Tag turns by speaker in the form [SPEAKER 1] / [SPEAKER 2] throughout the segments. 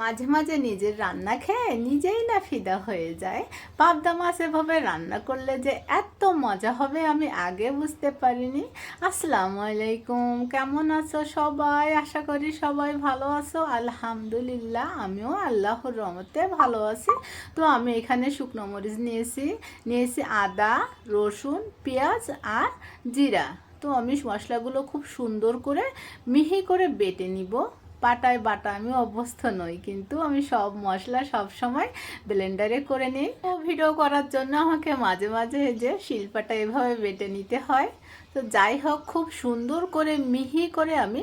[SPEAKER 1] মাঝে মাঝে নিজের রান্না খেয়ে নিজেই না ফিদা হয়ে যায়। পাবদা মাছ এভাবে রান্না করলে যে এত মজা হবে আমি আগে বুঝতে পারিনি। আসসালামু আলাইকুম, কেমন আছো সবাই? আশা করি সবাই ভালো আছো। আলহামদুলিল্লাহ, আমিও আল্লাহর রহমতে ভালো আছি। তো আমি এখানে শুকনো মরিচ নিয়েছি নিয়েছি আদা, রসুন, পেঁয়াজ আর জিরা। তো আমি মশলাগুলো খুব সুন্দর করে মিহি করে বেটে নিব। পাটায় বাটা, আমি অভ্যস্ত নই, কিন্তু আমি সব মশলা সব সময় ব্লেন্ডারে করে নিই। ও ভিডিও করার জন্য আমাকে মাঝে মাঝে যে শিল্পাটা এভাবে বেটে নিতে হয়। তো যাই হোক, খুব সুন্দর করে, মিহি করে আমি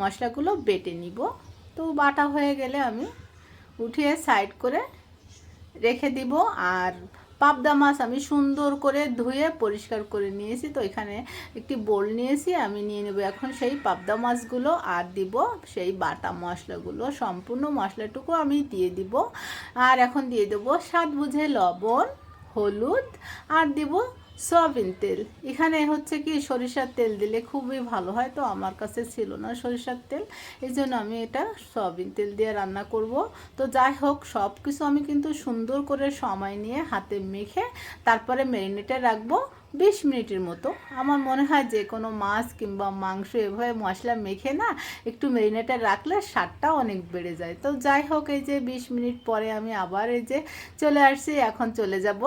[SPEAKER 1] মশলাগুলো বেটে নিব। তো বাটা হয়ে গেলে আমি উঠিয়ে সাইড করে রেখে দিব। আর পাবদা মাছ আমি সুন্দর করে ধুয়ে পরিষ্কার করে নিয়েছি। তো এখানে একটি বোল নিয়েছি, আমি নিয়ে নেব এখন সেই পাবদা মাছগুলো আর দিব সেই বাটা মশলাগুলো। সম্পূর্ণ মশলাটুকু আমি দিয়ে দিব। আর এখন দিয়ে দেবো স্বাদ বুঝে লবণ, হলুদ, আর দিব সয়াবিন তেল। এখানে হচ্ছে কি সরিষার তেল দিলে খুবই ভালো হয়, তো আমার কাছে ছিল না সরিষার তেল। এই জন্য আমি এটা সয়াবিন তেল দিয়ে রান্না করব। তো যাই হোক সব কিছু আমি কিন্তু সুন্দর করে সময় নিয়ে হাতে মেখে তারপরে ম্যারিনেটে রাখব বিশ মিনিটের মতো। আমার মনে হয় যে কোনো মাছ কিংবা মাংস এভাবে মশলা মেখে না একটু ম্যারিনেটে রাখলে স্বাদটা অনেক বেড়ে যায়। তো যাই হোক, এই যে বিশ মিনিট পরে আমি আবার এই যে চলে আসছি, এখন চলে যাব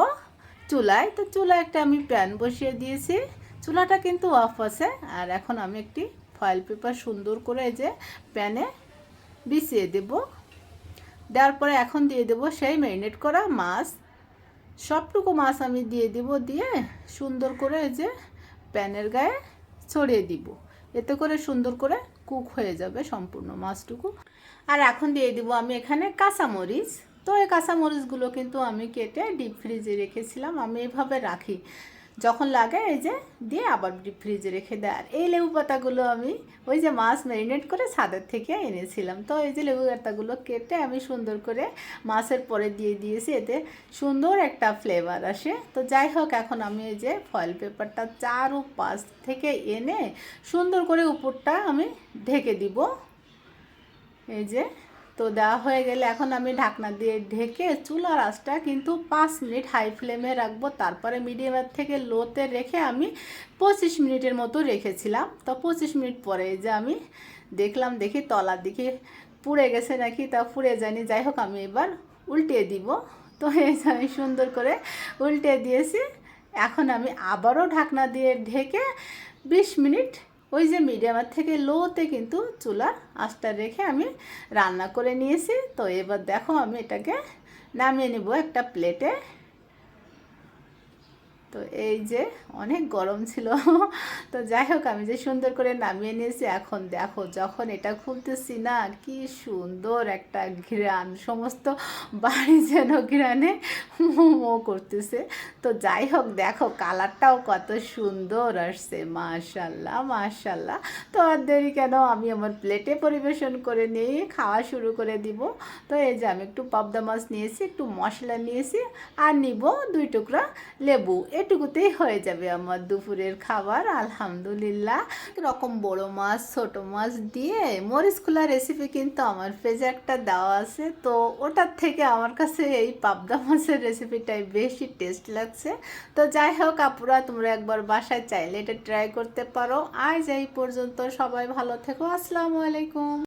[SPEAKER 1] চুলায়, তো চুলায় একটা আমি প্যান বসিয়ে দিয়েছি। চুলাটা কিন্তু অফ আছে, আর এখন আমি একটি ফয়েল পেপার সুন্দর করে যে প্যানে বিছিয়ে দেব। দেওয়ার পরে এখন দিয়ে দেব সেই ম্যারিনেট করা মাছ। সবটুকু মাছ আমি দিয়ে দিব, দিয়ে সুন্দর করে যে প্যানের গায়ে ছড়িয়ে দিব। এতে করে সুন্দর করে কুক হয়ে যাবে সম্পূর্ণ মাছটুকু। আর এখন দিয়ে দিব আমি এখানে কাঁচামরিচ। তো এই কাঁচামরিচগুলো কিন্তু আমি কেটে ডিপ ফ্রিজে রেখেছিলাম, আমি এইভাবে রাখি। যখন লাগে এই যে দিয়ে আবার ডিপ ফ্রিজে রেখে দেয়। আর এই লেবু পাতাগুলো আমি ওই যে মাছ ম্যারিনেট করে ছাদের থেকে এনেছিলাম। তো এই যে লেবু পাতাগুলো কেটে আমি সুন্দর করে মাছের পরে দিয়ে দিয়েছি, এতে সুন্দর একটা ফ্লেভার আসে। তো যাই হোক, এখন আমি এই যে ফয়েল পেপারটা চার ও পাঁচ থেকে এনে সুন্দর করে উপরটা আমি ঢেকে দিব। এই যে তো দেওয়া হয়ে গেলে এখন আমি ঢাকনা দিয়ে ঢেকে চুলার আঁচটা কিন্তু পাঁচ মিনিট হাই ফ্লেমে রাখব। তারপরে মিডিয়ামের থেকে লোতে রেখে আমি পঁচিশ মিনিটের মতো রেখেছিলাম। তো পঁচিশ মিনিট পরে যে আমি দেখলাম, দেখি তলার দিকে পুড়ে গেছে নাকি, তা পুড়ে যায়নি। যাই হোক, আমি এবার উল্টে দিব। তো এই আমি সুন্দর করে উল্টে দিয়েছি। এখন আমি আবারও ঢাকনা দিয়ে ঢেকে বিশ মিনিট ওই যে মিডিয়ামের থেকে লোতে কিন্তু চুলা আঁচটা রেখে আমি রান্না করে নিয়েছি। তো এবার দেখো আমি এটাকে নামিয়ে নেব একটা প্লেটে তো এই যে অনেক গরম ছিল। তো যাই হোক, আমি যে সুন্দর করে নামিয়ে নিয়েছি, এখন দেখো যখন এটা খুলতেছি না, কি সুন্দর একটা ঘ্রাণ, সমস্ত বাড়ি যেন ঘ্রাণে মো করতেছে। তো যাই হোক, দেখো কালারটাও কত সুন্দর আসছে মাশাল্লাহ মাশাল্লাহ তো আর দেরি কেন, আমি আমার প্লেটে পরিবেশন করে নিয়ে খাওয়া শুরু করে দিব। তো এই যে আমি একটু পাবদা মাছ নিয়েছি, একটু মশলা নিয়েছি, আর নিব দুই টুকরা লেবু। এটুকুতেই হয়ে যাবে আমার দুপুরের খাবার, আলহামদুলিল্লাহ। রকম বড় মাছ, ছোট মাছ দিয়ে মরিচ খোলা রেসিপি কিন্তু আমার পেজে একটা দেওয়া আছে। তো ওটার থেকে আমার কাছে এই পাবদা মাছের রেসিপিটাই বেশি টেস্ট লাগছে। তো যাই হোক, আপুরা, তোমরা একবার বাসায় চাইলে এটা ট্রাই করতে পারো। আজ এই পর্যন্ত সবাই ভালো থেকো। আসসালামু আলাইকুম।